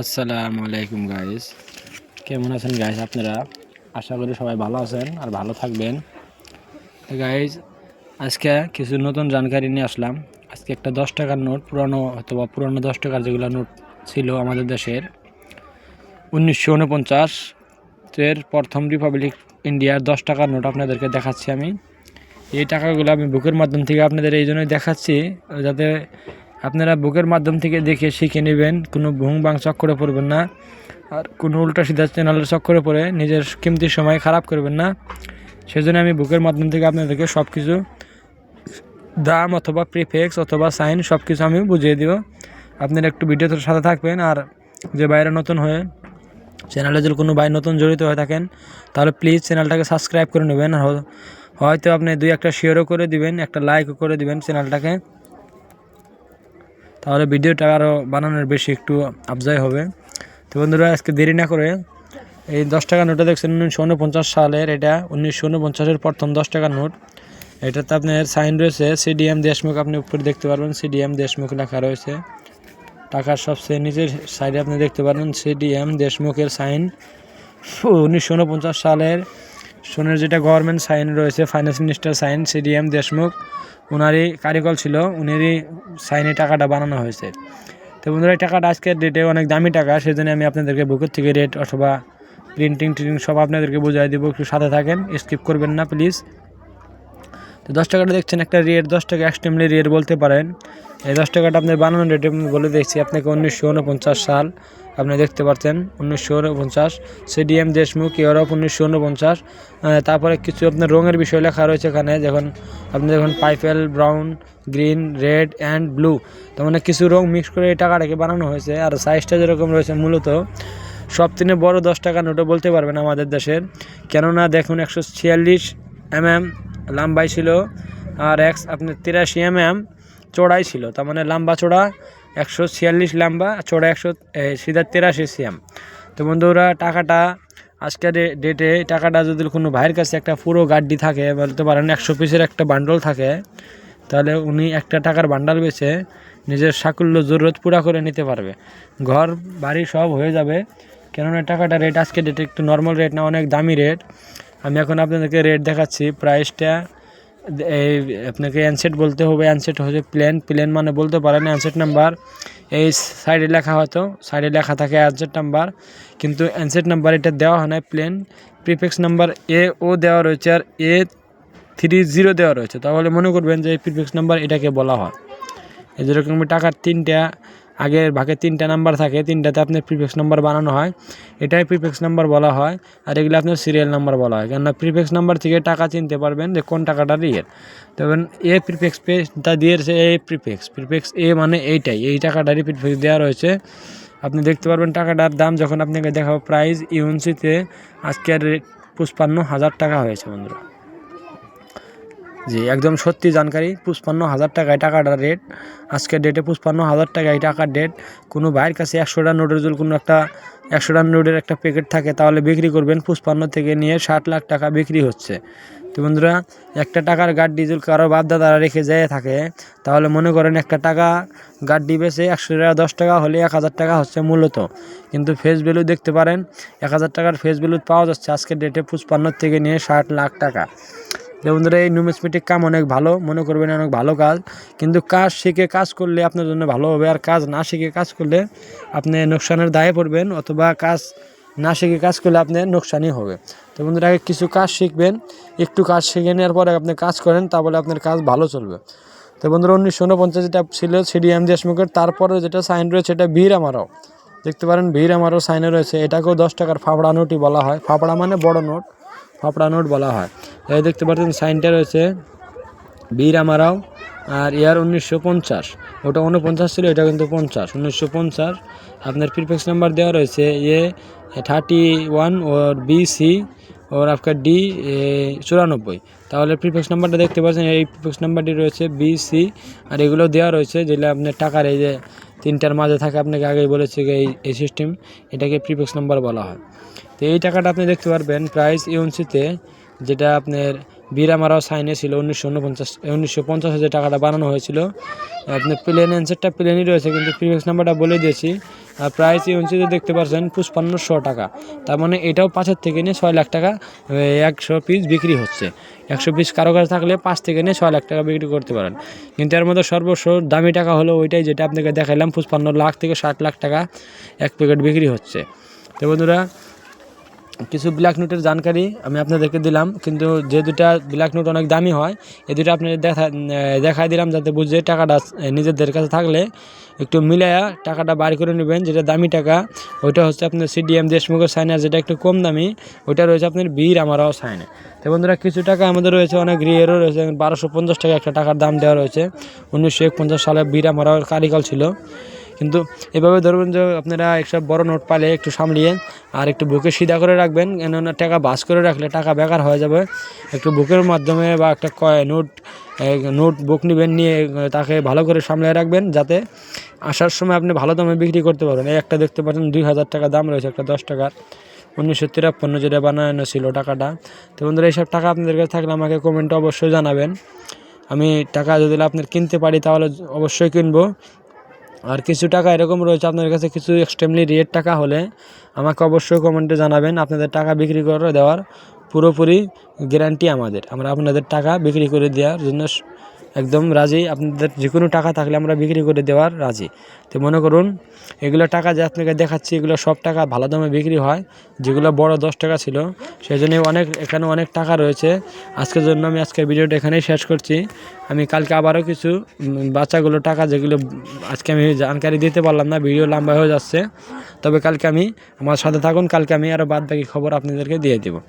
আসসালামু আলাইকুম গাইস কেমন আছেন গাইস আপনারা? আশা করি সবাই ভালো আছেন আর ভালো থাকবেন। গাইস আজকে কিছু নতুন জানকারি নিয়ে আসলাম। আজকে একটা দশ টাকার নোট, পুরানো অথবা পুরানো দশ টাকার যেগুলো নোট ছিল আমাদের দেশের। উনিশশো উনপঞ্চাশ এর প্রথম রিপাবলিক ইন্ডিয়ার দশ টাকার নোট আপনাদেরকে দেখাচ্ছি আমি। এই টাকাগুলো আমি বুকের মাধ্যম থেকে আপনাদের এই জন্যই দেখাচ্ছি, যাতে আপনারা বুকের মাধ্যম থেকে দেখে শিখে নেবেন, কোনো ভুং বাং চক্করে পড়বেন না। আর কোনো উল্টা সিধা চ্যানেলের চক্করে পড়ে নিজের কিমতি সময় খারাপ করবেন না। সেজন্য আমি বুকের মাধ্যম থেকে আপনাদেরকে সব কিছু দাম অথবা প্রিফেক্স অথবা সাইন সব কিছু আমি বুঝিয়ে দিব। আপনারা একটু ভিডিওর সাথে থাকবেন আর যে বাইরে নতুন হয়ে চ্যানেলে যদি কোনো ভাই নতুন জড়িত হয়ে থাকেন, তাহলে প্লিজ চ্যানেলটাকে সাবস্ক্রাইব করে নেবেন। আর হয়তো আপনি দুই একটা শেয়ারও করে দিবেন, একটা লাইকও করে দিবেন চ্যানেলটাকে। তাহলে ভিডিওটা আরও বানানোর বেশি একটু আফজাই হবে। তো বন্ধুরা, আজকে দেরি না করে এই দশ টাকা নোটটা দেখছেন, উনিশশো উনপঞ্চাশ সালের এটা, উনিশশো উনপঞ্চাশের প্রথম দশ টাকার নোট। এটাতে আপনার সাইন রয়েছে, সিডিএম দেশমুখ, আপনি উপরে দেখতে পারবেন, সিডিএম দেশমুখ লেখা রয়েছে। টাকার সবচেয়ে নিচের সাইডে আপনি দেখতে পারবেন, সিডিএম দেশমুখের সাইন। উনিশশো উনপঞ্চাশ সালের সোনের যেটা গভর্নমেন্ট সাইন রয়েছে finance minister sign CDM Deshmukh ওনারই কারিগর ছিল, উনারই সাইনে টাকাটা বানানো হয়েছে। তো বন্ধুরা, এই টাকাটা আজকের ডেটে অনেক দামি টাকা সেই জন্য আমি আপনাদেরকে বুকের থেকে রেট অথবা প্রিন্টিং টিন্টিং সব আপনাদেরকে বুঝাই দেবো, একটু সাথে থাকেন স্কিপ করবেন না প্লিজ তো দশ টাকাটা দেখছেন, একটা রেট দশ টাকা এক্সট্রিমলি রেট বলতে পারেন। এই দশ টাকাটা আপনার বানানো রেট বলে দেখছি আপনাকে উনিশশো উনপঞ্চাশ সাল আপনি দেখতে পাচ্ছেন উনিশশো উনপঞ্চাশ, সিডিএম দেশমুখ, ইউরোপ উনিশশো উনপঞ্চাশ। তারপরে কিছু আপনার রঙের বিষয় লেখা রয়েছে এখানে, যখন আপনি দেখুন purple, brown, green, red and blue, তার মানে কিছু রং মিক্স করে এই টাকাটাকে বানানো হয়েছে, আর সাইজটা যেরকম রয়েছে মূলত সব থেকে বড় দশ টাকা নোটও বলতে পারবেন আমাদের দেশের কেননা দেখুন, একশো ছিয়াল্লিশ এম এম লম্বাই ছিল, আর এক্স আপনার তিরাশি এম এম চড়াই ছিল, তার মানে লম্বা চড়া একশো ছিয়াল্লিশ লম্বা চড়া একশো সিধা তিরাশি সিএম। তো বন্ধুরা, টাকাটা আজকের ডেটে টাকাটা যদি কোনো ভাইয়ের কাছে একটা পুরো গাড্ডি থাকে, বলতে পারেন একশো পিসের একটা বান্ডল থাকে, তাহলে উনি একটা টাকার বান্ডাল বেছে নিজের সাকুল্য জরুরত পুরা করে নিতে পারবে। ঘর, বাড়ি সব হয়ে যাবে। কেননা টাকাটা রেট আজকে ডেটে একটু নর্মাল রেট না, অনেক দামি রেট আমি এখন আপনাদেরকে রেট দেখাচ্ছি প্রাইসটা এই আপনাকে অ্যানসেট বলতে হবে অ্যানসেট হচ্ছে প্লেন প্লেন মানে বলতে পারেন অ্যানসেট নাম্বার এই সাইডে লেখা হয়তো সাইডে লেখা থাকে অ্যানসেট নাম্বার কিন্তু অ্যানসেট নাম্বার এটা দেওয়া হয় না প্লেন প্রিফেক্স নাম্বার এ ও দেওয়া রয়েছে আর এ থ্রি জিরো দেওয়া রয়েছে। তাহলে মনে করবেন যে এই প্রিফেক্স নাম্বার এটাকে বলা হয়। এই যেরকম টাকার তিনটা আগের ভাগে তিনটা নাম্বার থাকে, তিনটাতে আপনার প্রিফেক্স নাম্বার বানানো হয়। এটাই প্রিফেক্স নাম্বার বলা হয় আর এগুলো আপনার সিরিয়াল নাম্বার বলা হয়। কেননা প্রিফেক্স নাম্বার থেকে টাকা চিনতে পারবেন যে কোন টাকাটা রিয়েল তখন এ প্রিফেক্স পেটা দিয়েছে এ প্রিফেক্স প্রিফেক্স এ মানে এইটাই। এই টাকাটারই প্রিফেক্স দেওয়া রয়েছে। আপনি দেখতে পারবেন টাকাটার দাম যখন আপনাকে দেখাবো প্রাইস ইউএনসিতে আজকের পুষ্পান্ন হাজার টাকা হয়েছে বন্ধুরা। জি, একদম সত্যি জানকারি। পুষ্পান্ন হাজার টাকায় টাকাটার রেট আজকের ডেটে পুষ্পান্ন হাজার টাকা এই টাকার ডেট কোনো ভাইয়ের কাছে একশো একশোটা নোটের জন্য কোনো একটা একশো একশোটা নোটের একটা প্যাকেট থাকে, তাহলে বিক্রি করবেন। পুষ্পান্ন থেকে নিয়ে ষাট লাখ টাকা বিক্রি হচ্ছে। তো বন্ধুরা, একটা টাকার গাড় ডিজেল কারও বাপদাদারা রেখে যেয়ে থাকে, তাহলে মনে করেন একটা টাকা গাড়ি বেচে একশো টাকা, দশ টাকা হলে এক হাজার টাকা হচ্ছে মূলত। কিন্তু ফেস ভ্যালু দেখতে পারেন, এক হাজার টাকার ফেস ভ্যালু পাওয়া যাচ্ছে আজকের ডেটে পুষ্পান্ন থেকে নিয়ে ষাট লাখ টাকা। যে বন্ধুরা, এই নিউমেসমেটিক কাম অনেক ভালো, মনে করবেন অনেক ভালো কাজ। কিন্তু কাজ শিখে কাজ করলে আপনার জন্য ভালো হবে, আর কাজ না শিখে কাজ করলে আপনি নোকসানের দায়ে পড়বেন, অথবা কাজ না শিখে কাজ করলে আপনার নোকসানই হবে। তো বন্ধুরা, আগে কিছু কাজ শিখবেন, একটু কাজ শিখে নেওয়ার পরে আপনি কাজ করেন, তাহলে আপনার কাজ ভালো চলবে। তো বন্ধুরা, উনিশশো উনপঞ্চাশ যেটা ছিল সিডিএম দেশমুখের, তারপরে যেটা সাইন রয়েছে এটা বীর আমারও। দেখতে পারেন বীর আমারও সাইনে রয়েছে, এটাকেও দশ টাকার ফাফড়া নোটই বলা হয়। ফাফড়া মানে বড় নোট ফাফড়া নোট বলা হয়। এই দেখতে পাচ্ছেন সাইনটা রয়েছে বীর আমারাও, আর ইয়ার উনিশশো পঞ্চাশ। ওটা উনপঞ্চাশ ছিল, এটা কিন্তু পঞ্চাশ। উনিশশো পঞ্চাশ, আপনার প্রিফেক্স নাম্বার দেওয়া রয়েছে, A thirty one or B C or আপনার ডি চুরানব্বই। তাহলে প্রিফেক্স নাম্বারটা দেখতে পাচ্ছেন, এই প্রিফেক্স নাম্বারটি রয়েছে বি সি আর এগুলো দেওয়া রয়েছে, যেগুলো আপনার টাকার এই যে তিনটার মাঝে থাকে, আপনাকে আগেই বলেছে যে এই সিস্টেম এটাকে প্রিফেক্স নাম্বার বলা হয়। তো এই টাকাটা আপনি দেখতে পারবেন প্রাইস ইউএনসিতে যেটা আপনার বীরামারাও সাইনে ছিল উনিশশো উনপঞ্চাশ উনিশশো পঞ্চাশে যে টাকাটা বানানো হয়েছিল। আপনার প্লেন অ্যান্সারটা প্লেনই রয়েছে, কিন্তু প্রিভিয়াস নাম্বারটা বলে দিয়েছি। আর প্রাইস ইউএনসিতে দেখতে পাচ্ছেন পুষ্পান্নশো টাকা। তার মানে এটাও পাঁচের থেকে নিয়ে ছয় লাখ টাকা একশো পিস বিক্রি হচ্ছে। একশো পিস কারও কাছে থাকলে পাঁচ থেকে নিয়ে ছয় লাখ টাকা বিক্রি করতে পারেন। কিন্তু এর মধ্যে সর্বস্ব দামি টাকা হলো ওইটাই যেটা আপনাকে দেখাইলাম পুষ্পান্ন লাখ থেকে ষাট লাখ টাকা এক প্যাকেট বিক্রি হচ্ছে। তো বন্ধুরা কিছু ব্ল্যাক নোটের জানকারি আমি আপনাদেরকে দিলাম, কিন্তু যে দুটা ব্ল্যাক নোট অনেক দামি হয়, এই দুটো আপনাদের দেখা দেখাই দিলাম যাতে বুঝে টাকাটা নিজেদের কাছে থাকলে একটু মিলাইয়া টাকাটা বার করে নেবেন, যেটা দামি টাকা, ওইটা হচ্ছে আপনার সিডিএম দেশমুখের সাইন আর যেটা একটু কম দামি, ওইটা রয়েছে আপনার বীর আমারও সাইনে তো বন্ধুরা, কিছু টাকা আমাদের রয়েছে, অনেক রিয়েরও রয়েছে, বারোশো পঞ্চাশ টাকা একটা টাকার দাম দেওয়া রয়েছে, উনিশশো একপঞ্চাশ সালে বীর আমারও কারিকল ছিল। কিন্তু এভাবে ধরবেন যে আপনারা একটা বড় নোট পালে একটু সামলিয়ে আর একটু বুকে সিধা করে রাখবেন, কেননা টাকা বাস করে রাখলে টাকা বেকার হয়ে যাবে। একটু বুকের মাধ্যমে বা একটা কয় নোট নোট বুক নেবেন, নিয়ে তাকে ভালো করে সামলে রাখবেন, যাতে আসার সময় আপনি ভালো দামে বিক্রি করতে পারবেন। এই একটা দেখতে পাচ্ছেন, দুই হাজার টাকা দাম রয়েছে, একটা দশ টাকার। উনিশশো তিরাপ্পান্ন যেটা বানানো ছিল টাকাটা। তো বন্ধুরা, এইসব টাকা আপনাদের কাছে থাকলে আমাকে কমেন্টে অবশ্যই জানাবেন। আমি টাকা যদি আপনার কিনতে পারি, তাহলে অবশ্যই কিনবো। আর কিছু টাকা এরকম রয়েছে, আপনাদের কাছে কিছু এক্সট্রিমলি রেট টাকা হলে আমাকে অবশ্যই কমেন্টে জানাবেন। আপনাদের টাকা বিক্রি করে দেওয়ার পুরোপুরি গ্যারান্টি আমাদের। আমরা আপনাদের টাকা বিক্রি করে দেওয়ার জন্য একদম রাজি। আপনাদের যে কোনো টাকা থাকলে আমরা বিক্রি করে দেওয়ার রাজি। তো মনে করুন, এগুলো টাকা যে আপনাকে দেখাচ্ছি, এগুলো সব টাকা ভালো দামে বিক্রি হয়। যেগুলো বড় দশ টাকা ছিল সেই জন্য অনেক, এখানে অনেক টাকা রয়েছে। আজকের জন্য আমি আজকের ভিডিওটা এখানেই শেষ করছি। আমি কালকে আবারও কিছু বাচ্চাগুলো টাকা যেগুলো আজকে আমি জানকারি দিতে পারলাম না, ভিডিও লম্বা হয়ে যাচ্ছে। তবে কালকে আমি, আমার সাথে থাকুন, কালকে আমি আরও বাদ বাকি খবর আপনাদেরকে দিয়ে দেবো।